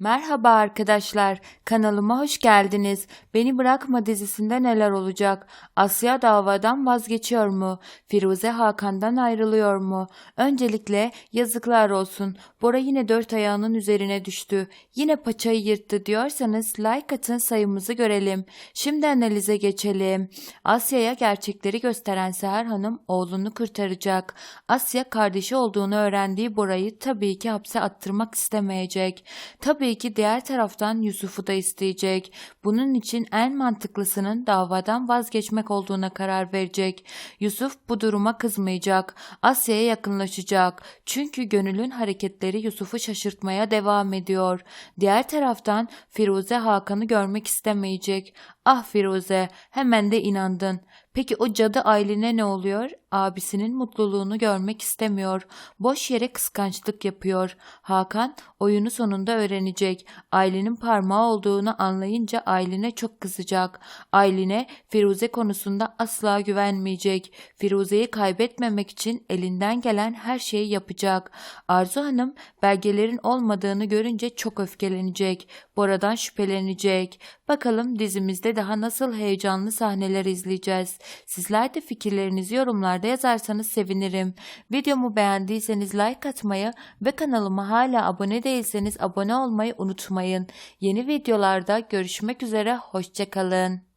Merhaba arkadaşlar, kanalıma hoş geldiniz. Beni Bırakma dizisinde neler olacak? Asya davadan vazgeçiyor mu? Firuze Hakan'dan ayrılıyor mu? Öncelikle yazıklar olsun. Bora yine dört ayağının üzerine düştü. Yine paçayı yırttı diyorsanız like atın sayımızı görelim. Şimdi analize geçelim. Asya'ya gerçekleri gösteren Seher Hanım oğlunu kurtaracak. Asya kardeşi olduğunu öğrendiği Bora'yı tabii ki hapse attırmak istemeyecek. Tabii ki diğer taraftan Yusuf'u da isteyecek. Bunun için en mantıklısının davadan vazgeçmek olduğuna karar verecek. Yusuf bu duruma kızmayacak. Asya'ya yakınlaşacak. Çünkü gönülün hareketleri Yusuf'u şaşırtmaya devam ediyor. Diğer taraftan Firuze Hakan'ı görmek istemeyecek. Ah Firuze, hemen de inandın. Peki o cadı Aylin'e ne oluyor? Abisinin mutluluğunu görmek istemiyor. Boş yere kıskançlık yapıyor. Hakan oyunu sonunda öğrenecek. Aylin'in parmağı olduğunu anlayınca Aylin'e çok kızacak. Aylin'e Firuze konusunda asla güvenmeyecek. Firuze'yi kaybetmemek için elinden gelen her şeyi yapacak. Arzu Hanım belgelerin olmadığını görünce çok öfkelenecek. Bora'dan şüphelenecek. Bakalım dizimizde daha nasıl heyecanlı sahneler izleyeceğiz. Sizler de fikirlerinizi yorumlarda yazarsanız sevinirim. Videomu beğendiyseniz like atmayı ve kanalıma hala abone değilseniz abone olmayı unutmayın. Yeni videolarda görüşmek üzere, hoşçakalın.